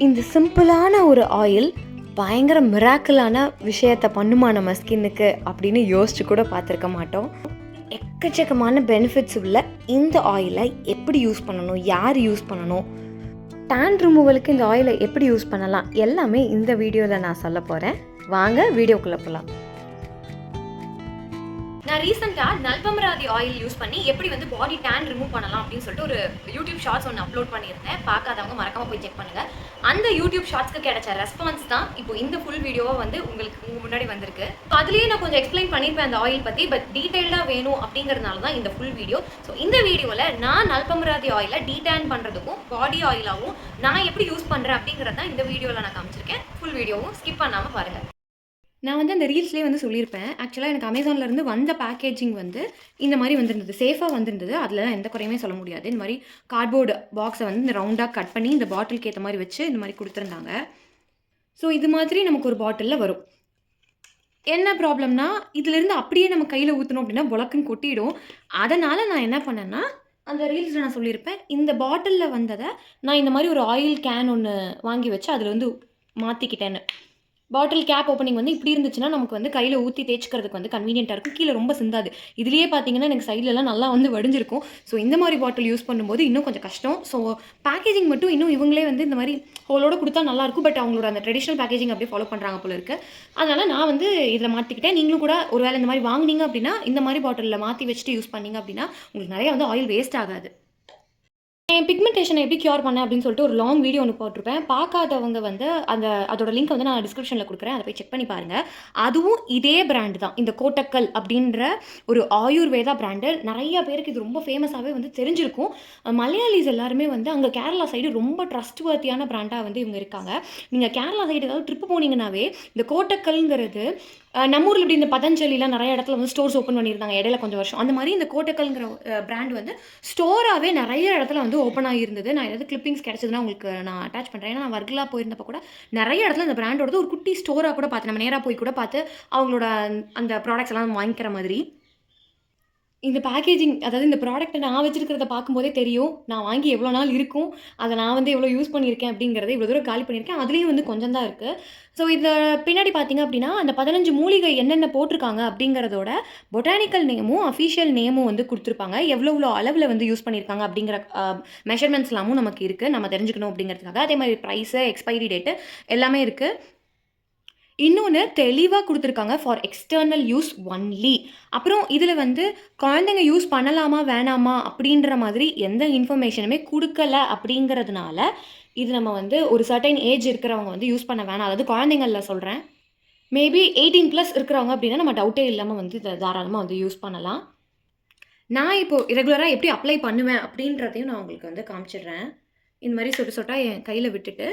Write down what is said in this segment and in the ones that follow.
இந்த சிம்பிளான ஒரு ஆயில் பயங்கர மிராக்கிளான விஷயத்தை பண்ணுமா நம்ம ஸ்கின்னுக்கு அப்படின்னு யோசிச்சு கூட பார்த்துருக்க மாட்டோம். எக்கச்சக்கமான பெனிஃபிட்ஸ் உள்ள இந்த ஆயிலை எப்படி யூஸ் பண்ணணும் யார் யூஸ் பண்ணணும் டேன் ரிமூவலுக்கு இந்த ஆயிலை எப்படி யூஸ் பண்ணலாம் எல்லாமே இந்த வீடியோவில் நான் சொல்ல போகிறேன் வாங்க வீடியோக்குள்ளே போகலாம் ரீசெண்டாக நல்பமராதி ஆயில் யூஸ் பண்ணி எப்படி வந்து பாடி டேன் ரிமூவ் பண்ணலாம் அப்படின்னு சொல்லிட்டு ஒரு யூடியூப் ஷார்ட்ஸ் ஒன்று அப்லோட் பண்ணியிருந்தேன். பார்க்காதவங்க மறக்காமல் போய் செக் பண்ணுங்கள் அந்த யூடியூப் ஷார்ட்ஸ்க்கு கிடைச்ச ரெஸ்பான்ஸ் தான் இப்போ இந்த ஃபுல் வீடியோவாக வந்து உங்களுக்கு உங்கள் முன்னாடி வந்திருக்கு. So அதுலேயே நான் கொஞ்சம் எக்ஸ்பிளைன் பண்ணியிருப்பேன் அந்த ஆயில் பற்றி பட் டீட்டெயிலாக வேணும் அப்படிங்கிறதுனால தான் இந்த ஃபுல் வீடியோ ஸோ இந்த வீடியோவில் நான் நல்பமராதி ஆயிலை டீடேன் பண்ணுறதுக்கும் பாடி ஆயிலாகவும் நான் எப்படி யூஸ் பண்ணுறேன் அப்படிங்கிறத தான் இந்த வீடியோவில் நான் காமிச்சிருக்கேன். ஃபுல் வீடியோவும் ஸ்கிப் பண்ணாமல் பாருங்கள் நான் வந்து அந்த ரீல்ஸ்லேயே வந்து சொல்லியிருப்பேன். ஆக்சுவலாக எனக்கு அமேசான்லேருந்து வந்த பேக்கேஜிங் வந்து இந்த மாதிரி வந்திருந்தது. சேஃபாக வந்திருந்தது. அதில் எந்த குறையுமே சொல்ல முடியாது. இந்த மாதிரி கார்ட்போர்டு பாக்ஸை வந்து இந்த ரவுண்டாக கட் பண்ணி இந்த பாட்டிலுக்கு ஏற்ற மாதிரி வச்சு இந்த மாதிரி கொடுத்துருந்தாங்க. ஸோ இது மாதிரி நமக்கு ஒரு பாட்டிலில் வரும். என்ன ப்ராப்ளம்னா இதுலேருந்து அப்படியே நம்ம கையில் ஊற்றணும் அப்படின்னா புழக்குன்னு கொட்டிடும். அதனால் நான் என்ன பண்ணேன்னா அந்த ரீல்ஸில் நான் சொல்லியிருப்பேன். இந்த பாட்டிலில் வந்ததை நான் இந்த மாதிரி ஒரு ஆயில் கேன் ஒன்று வாங்கி வச்சு அதில் வந்து மாற்றிக்கிட்டேன்னு பாட்டில் கேப் ஓப்பனிங் வந்து இப்படி இருந்துச்சுன்னா நமக்கு வந்து கையில் ஊற்றி தேய்ச்சிக்கிறதுக்கு வந்து கன்வீனியன்ட்டாக இருக்கும். கீழே ரொம்ப சிந்தாது. இதுலேயே பார்த்தீங்கன்னா எனக்கு சைட்லலாம் நல்லா வந்து வடிஞ்சிருக்கும். ஸோ இந்த மாதிரி பாட்டில் யூஸ் பண்ணும்போது இன்னும் கொஞ்சம் கஷ்டம். ஸோ பேக்கேஜிங் மட்டும் இன்னும் இவங்களே வந்து இந்த மாதிரி ஹோலோட கொடுத்தா நல்லாயிருக்கும் பட் அவங்களோட அந்த ட்ரெடிஷ்னல் பேக்கேஜிங் அப்படியே ஃபாலோ பண்ணுறாங்க போல இருக்கு. அதனால் நான் வந்து இதில் மாற்றிக்கிட்டேன் நீங்களும் கூட ஒரு வேளை இந்த மாதிரி வாங்குனீங்க அப்படின்னா இந்த மாதிரி பாட்டிலில் மாற்றி வச்சுட்டு யூஸ் பண்ணீங்க அப்படின்னா உங்களுக்கு நிறைய வந்து ஆயில் வேஸ்ட் ஆகாது. என் பிக்மெண்டேஷனை எப்படி க்யூர் பண்ணேன் அப்படின்னு சொல்லிட்டு ஒரு லாங் வீடியோ ஒன்று போட்டிருப்பேன். பார்க்காதவங்க வந்து அந்த அதோட லிங்க் வந்து நான் டிஸ்கிரிப்ஷனில் கொடுக்குறேன். அதை போய் செக் பண்ணி பாருங்கள் அதுவும் இதே பிராண்டு தான். இந்த கோட்டக்கல் அப்படின்ற ஒரு ஆயுர்வேதா பிராண்டு நிறைய பேருக்கு இது ரொம்ப ஃபேமஸாகவே வந்து தெரிஞ்சிருக்கும். மலையாளிஸ் எல்லாருமே வந்து அங்கே கேரளா சைடு ரொம்ப ட்ரஸ்ட் வர்த்தியான பிராண்டாக வந்து இவங்க இருக்காங்க. நீங்கள் கேரளா சைடு ஏதாவது ட்ரிப்பு போனீங்கன்னாவே இந்த கோட்டக்கல்ங்கிறது நம்ம ஊரில் இப்படி இந்த பதஞ்சலிலாம் நிறைய இடத்துல வந்து ஸ்டோர்ஸ் ஓப்பன் பண்ணியிருந்தாங்க இடையில கொஞ்சம் வருஷம். அந்த மாதிரி இந்த கோட்டக்கல்ங்கிற பிராண்ட் வந்து ஸ்டோராகவே நிறைய இடத்துல வந்து ஓப்பன் ஆகியிருந்தது. நான் ஏதாவது கிளிப்பிங்ஸ் கிடச்சதுன்னா உங்களுக்கு நான் அட்டாச் பண்ணுறேன் ஏன்னா நான் வர்கலா போயிருந்தப்போ கூட நிறைய இடத்துல இந்த பிராண்டோடது ஒரு குட்டி ஸ்டோராக கூட பார்த்து நம்ம நேராக போய் கூட பார்த்து அவங்களோட அந்த ப்ராடக்ட்ஸ் எல்லாம் வாங்கிக்கிற மாதிரி. இந்த பேக்கேஜிங் அதாவது இந்த ப்ராடக்ட்டை நான் வச்சிருக்கிறத பார்க்கும்போதே தெரியும் நான் வாங்கி எவ்வளோ நாள் இருக்கும் அதை நான் வந்து எவ்வளோ யூஸ் பண்ணியிருக்கேன் அப்படிங்கிறத இவ்வளோ தூரம் காலி பண்ணியிருக்கேன் அதுலேயும் வந்து கொஞ்சம் தான் இருக்குது ஸோ இதை பின்னாடி பார்த்தீங்க அப்படின்னா அந்த பதினஞ்சு மூலிகை என்னென்ன போட்டிருக்காங்க அப்படிங்கிறதோட பொட்டானிக்கல் நேமும் அஃபிஷியல் நேமும் வந்து கொடுத்துருப்பாங்க. எவ்வளோ எவ்வளோ அளவில் வந்து யூஸ் பண்ணியிருக்காங்க அப்படிங்கிற மெஷர்மெண்ட்ஸ் எல்லாமும் நமக்கு இருக்குது நம்ம தெரிஞ்சுக்கணும் அப்படிங்கிறதுக்காக. அதே மாதிரி ப்ரைஸு எக்ஸ்பைரி டேட்டு எல்லாமே இருக்குது இன்னொன்று தெளிவாக கொடுத்துருக்காங்க ஃபார் எக்ஸ்டர்னல் யூஸ் ஒன்லி அப்புறம் இதில் வந்து குழந்தைங்க யூஸ் பண்ணலாமா வேணாமா அப்படின்ற மாதிரி எந்த இன்ஃபர்மேஷனுமே கொடுக்கல அப்படிங்கிறதுனால இது நம்ம வந்து ஒரு சர்டைன் ஏஜ் இருக்கிறவங்க வந்து யூஸ் பண்ண வேணாம். அதாவது குழந்தைங்களில் சொல்கிறேன் மேபி எயிட்டீன் ப்ளஸ் இருக்கிறவங்க அப்படின்னா நம்ம டவுட்டே இல்லாமல் வந்து இதை தாராளமாக வந்து யூஸ் பண்ணலாம். நான் இப்போது ரெகுலராக எப்படி அப்ளை பண்ணுவேன் அப்படின்றதையும் நான் உங்களுக்கு வந்து காமிச்சிடுறேன். இந்த மாதிரி சொட்டு சொட்டாக என் கையில் விட்டுட்டு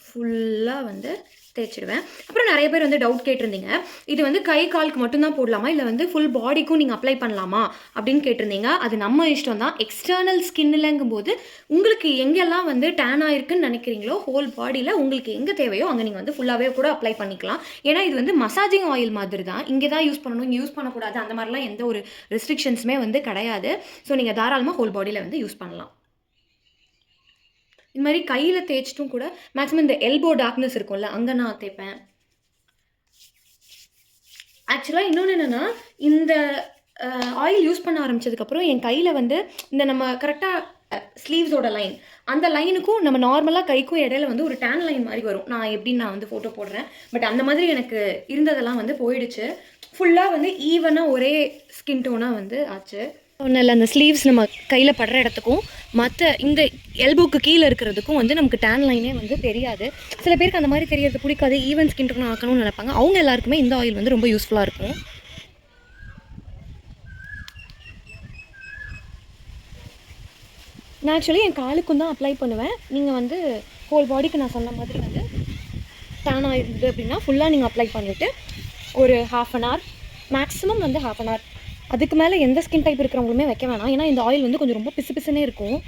ஃபுல்லாக வந்து தேய்ச்சிடுவேன். அப்புறம் நிறைய பேர் வந்து டவுட் கேட்டிருந்தீங்க. இது வந்து கை காலுக்கு மட்டும்தான் போடலாமா? இல்லை வந்து ஃபுல் பாடிக்கும் நீங்கள் அப்ளை பண்ணலாமா? அப்படின்னு கேட்டிருந்தீங்க. அது நம்ம இஷ்டம் தான் எக்ஸ்டர்னல் ஸ்கின்னுலங்கும்போது உங்களுக்கு எங்கெல்லாம் வந்து டேன் ஆயிருக்குன்னு நினைக்கிறீங்களோ ஹோல் பாடியில் உங்களுக்கு எங்கே தேவையோ அங்கே நீங்கள் வந்து ஃபுல்லாகவே கூட அப்ளை பண்ணிக்கலாம். ஏன்னா இது வந்து மசாஜிங் ஆயில் மாதிரி தான் இங்கே தான் யூஸ் பண்ணணும் இங்கே யூஸ் பண்ணக்கூடாது. அந்த மாதிரிலாம் எந்த ஒரு ரெஸ்ட்ரிக்ஷன்ஸுமே வந்து கிடையாது. ஸோ நீங்கள் தாராளமாக ஹோல் பாடியில் வந்து யூஸ் பண்ணலாம். இது மாதிரி கையில் தேய்ச்சிட்டும் கூட மேக்ஸிமம் இந்த எல்போ டார்க்னஸ் இருக்கும்ல அங்கே நான் தேய்ப்பேன். ஆக்சுவலாக இன்னொன்று என்னென்னா இந்த ஆயில் யூஸ் பண்ண ஆரம்பிச்சதுக்கப்புறம் என் கையில் வந்து இந்த நம்ம கரெக்டாக ஸ்லீவ்ஸோட லைன் அந்த லைனுக்கும் நம்ம நார்மலாக கைக்கும் இடையில வந்து ஒரு டேன் லைன் மாதிரி வரும். நான் எப்படின்னு நான் வந்து ஃபோட்டோ போடுறேன். பட் அந்த மாதிரி எனக்கு இருந்ததெல்லாம் வந்து போயிடுச்சு. ஃபுல்லாக வந்து ஈவனாக ஒரே ஸ்கின் டோனாக வந்து ஆச்சு. ஒன்றும் இல்லை அந்த ஸ்லீவ்ஸ் நம்ம கையில் படுற இடத்துக்கும் மற்ற இந்த எல்போக்கு கீழே இருக்கிறதுக்கும் வந்து நமக்கு டேன் லைனே வந்து தெரியாது. சில பேருக்கு அந்த மாதிரி தெரியறது பிடிக்காது. ஈவன் ஸ்கின் டோன் ஆக்கணும்னு நினைப்பாங்க. அவங்க எல்லாருக்குமே இந்த ஆயில் வந்து ரொம்ப யூஸ்ஃபுல்லாக இருக்கும். நான் ஆக்சுவலி என் காலுக்கும் தான் அப்ளை பண்ணுவேன். நீங்கள் வந்து ஹோல் பாடிக்கு நான் சொன்ன மாதிரி வந்து டேன் ஆயிருந்தது அப்படின்னா ஃபுல்லாக நீங்கள் அப்ளை பண்ணிவிட்டு ஒரு ஹாஃப் அன் ஹவர் மேக்ஸிமம் வந்து ஹாஃப் அன் ஹவர் அதுக்கு மேலே எந்த ஸ்கின் டைப் இருக்கிறவங்களுமே வைக்க வேணாம். ஏன்னா இந்த ஆயில் வந்து கொஞ்சம் ரொம்ப பிசு பிசுனே இருக்கும்.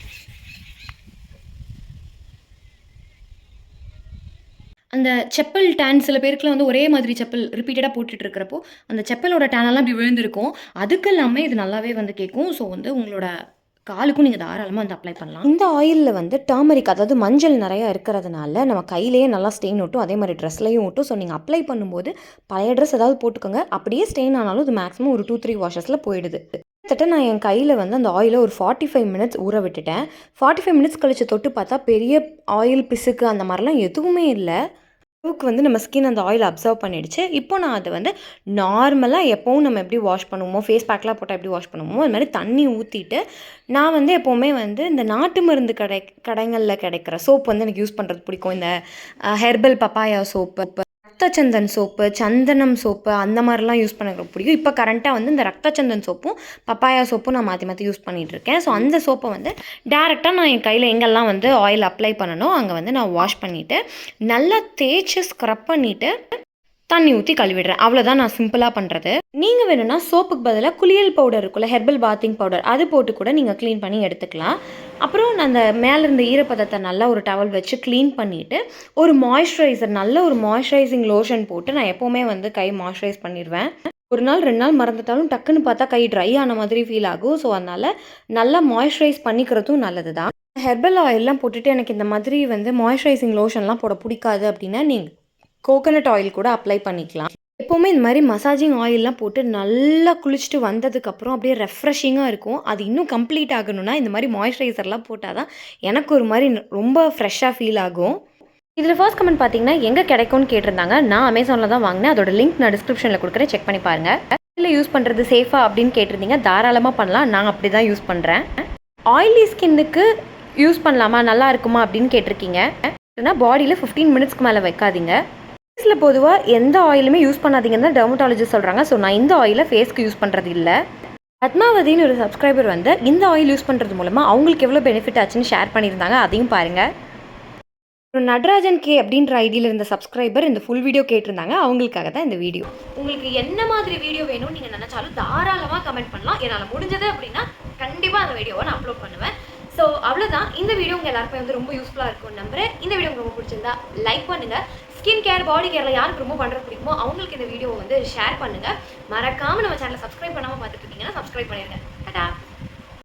அந்த செப்பல் டேன் சில பேருக்குலாம் வந்து ஒரே மாதிரி செப்பல் ரிப்பீட்டடாக போட்டுட்டு இருக்கிறப்போ அந்த செப்பலோட டேனெல்லாம் இப்படி விழுந்திருக்கும். அதுக்கெல்லாமே இது நல்லாவே வந்து கேட்கும். ஸோ வந்து உங்களோட காலுக்கும் நீங்கள் தாராளமாக வந்து அப்ளை பண்ணலாம். இந்த ஆயிலில் வந்து டர்மரிக் அதாவது மஞ்சள் நிறையா இருக்கிறதுனால நம்ம கையிலேயே நல்லா ஸ்டெயின் ஒட்டும் அதே மாதிரி ட்ரெஸ்லையும் ஒட்டும். ஸோ நீங்கள் அப்ளை பண்ணும்போது பழைய ட்ரெஸ் ஏதாவது போட்டுக்கோங்க. அப்படியே ஸ்டெயின் ஆனாலும் இது மேக்ஸிமம் ஒரு டூ த்ரீ வாஷஸில் போயிடுது. கிட்டத்தட்ட நான் என் கையில் வந்து அந்த ஆயிலை ஒரு ஃபார்ட்டி ஃபைவ் மினிட்ஸ் ஊற விட்டுட்டேன். ஃபார்ட்டி ஃபைவ் மினிட்ஸ் கழிச்சு தொட்டு பார்த்தா பெரிய ஆயில் பிசுக்கு அந்த மாதிரிலாம் எதுவுமே இல்லை. அளவுக்கு வந்து நம்ம ஸ்கின் அந்த ஆயில் அப்சர்வ் பண்ணிடுச்சு. இப்போ நான் அதை வந்து நார்மலாக எப்போவும் நம்ம எப்படி வாஷ் பண்ணுவோமோ ஃபேஸ் பேக்லாம் போட்டால் எப்படி வாஷ் பண்ணுவோமோ அது மாதிரி தண்ணி ஊற்றிட்டு நான் வந்து எப்போவுமே வந்து இந்த நாட்டு மருந்து கடை கடைகளில் கிடைக்கிற சோப் வந்து எனக்கு யூஸ் பண்ணுறது பிடிக்கும். இந்த ஹெர்பல் பப்பாயா சோப்பு ரத்தச்சந்தன் சோப்பு சந்தனம் சோப்பு அந்த மாதிரிலாம் யூஸ் பண்ண பிடிக்கும். இப்போ கரண்ட்டாக வந்து இந்த ரத்தச்சந்தன் சோப்பும் பப்பாயா சோப்பும் நான் மாற்றி மாற்றி யூஸ் பண்ணிகிட்டு இருக்கேன் ஸோ அந்த சோப்பை வந்து டேரெக்டாக நான் என் கையில் எங்கெல்லாம் வந்து ஆயில் அப்ளை பண்ணணும் அங்கே வந்து நான் வாஷ் பண்ணிவிட்டு நல்லா தேய்ச்சி ஸ்க்ரப் பண்ணிவிட்டு தண்ணி ஊற்றி கழுவிடுறேன். அவ்வளோதான் நான் சிம்பிளாக பண்ணுறது நீங்கள் வேணும்னா சோப்புக்கு பதிலாக குளியல் பவுடர் இருக்குல்ல ஹெர்பல் பாத்திங் பவுடர் அது போட்டு கூட நீங்கள் க்ளீன் பண்ணி எடுத்துக்கலாம். அப்புறம் நான் அந்த மேலே இருந்த ஈரப்பதத்தை நல்லா ஒரு டவல் வச்சு க்ளீன் பண்ணிவிட்டு ஒரு மாய்ஸ்சரைசர் நல்ல ஒரு மாய்ஸ்சரைசிங் லோஷன் போட்டு நான் எப்போவுமே வந்து கை மாய்ஸ்சரைஸ் பண்ணிடுவேன். ஒரு நாள் ரெண்டு நாள் மறந்துட்டாலும் டக்குன்னு பார்த்தா கை ட்ரை ஆன மாதிரி ஃபீல் ஆகும். ஸோ அதனால் நல்லா மாய்ஸ்சரைஸ் பண்ணிக்கிறதும் நல்லது தான் ஹெர்பல் ஆயிலெலாம் போட்டுட்டு எனக்கு இந்த மாதிரி வந்து மாய்ஸ்சரைசிங் லோஷன்லாம் போட பிடிக்காது அப்படின்னா நீங்கள் கோகனட் ஆயில் கூட அப்ளை பண்ணிக்கலாம். எப்போவுமே இந்த மாதிரி மசாஜிங் ஆயிலெலாம் போட்டு நல்லா குளிச்சுட்டு வந்ததுக்கப்புறம் அப்படியே ரெஃப்ரெஷிங்காக இருக்கும். அது இன்னும் கம்ப்ளீட் ஆகணும்னா இந்த மாதிரி மாய்ஸ்சரைசர்லாம் போட்டால் தான் எனக்கு ஒரு மாதிரி ரொம்ப ஃப்ரெஷ்ஷாக ஃபீல் ஆகும். இதில் ஃபர்ஸ்ட் கமெண்ட் பார்த்தீங்கன்னா எங்கே கிடைக்கும்னு கேட்டிருந்தாங்க. நான் அமேசானில் தான் வாங்கினேன். அதோட லிங்க் நான் டிஸ்கிரிப்ஷனில் கொடுக்குறேன். செக் பண்ணி பாருங்கள் இல்லை யூஸ் பண்ணுறது சேஃபா அப்படின்னு கேட்டிருந்தீங்க. தாராளமாக பண்ணலாம். நான் அப்படி தான் யூஸ் பண்ணுறேன் ஆயிலி ஸ்கின்னுக்கு யூஸ் பண்ணலாமா? நல்லா இருக்குமா அப்படின்னு கேட்டிருக்கீங்க. ஏன்னா பாடியில் ஃபிஃப்டீன் மினிட்ஸ்க்கு மேலே வைக்காதீங்க. ஃபேஸில் பொதுவாக எந்த ஆயிலுமே யூஸ் பண்ணாதீங்கன்னு தான் டெர்மட்டாலஜிஸ்ட் சொல்கிறாங்க ஸோ நான் இந்த ஆயிலை ஃபேஸ்க்கு யூஸ் பண்ணுறது இல்லை. பத்மாவதின்னு ஒரு சப்ஸ்கிரைபர் வந்து இந்த ஆயில் யூஸ் பண்ணுறது மூலமாக அவங்களுக்கு எவ்வளோ பெனிஃபிட் ஆச்சுன்னு ஷேர் பண்ணியிருந்தாங்க. அதையும் பாருங்கள் ஒரு நடராஜன் கே அப்படின்ற ஐடியில் இருந்த சப்ஸ்கிரைபர் இந்த ஃபுல் வீடியோ கேட்டிருந்தாங்க. அவங்களுக்காக தான் இந்த வீடியோ உங்களுக்கு என்ன மாதிரி வீடியோ வேணும்னு நீங்கள் நினச்சாலும் தாராளமாக கமெண்ட் பண்ணலாம். என்னால் முடிஞ்சது அப்படின்னா கண்டிப்பாக அந்த வீடியோவை நான் அப்லோட் பண்ணுவேன். ஸோ அவ்வளோதான் இந்த வீடியோ உங்கள் எல்லாருக்குமே வந்து ரொம்ப யூஸ்ஃபுல்லாக இருக்கும்னு நம்புகிறேன் இந்த வீடியோ உங்களுக்கு ரொம்ப பிடிச்சிருந்தா லைக் பண்ணுங்கள் ஸ்கின் கேர் பாடி கேரில் யாருக்கு ரொம்ப பண்ணுறது பிடிக்குமோ அவங்களுக்கு இந்த வீடியோ வந்து ஷேர் பண்ணுங்கள் மறக்காமல் நம்ம சேனலை சப்ஸ்கிரைப் பண்ணாமல் பார்த்துட்டு இருக்கீங்கன்னா சப்ஸ்கிரைப் பண்ணிடுங்க டாடா!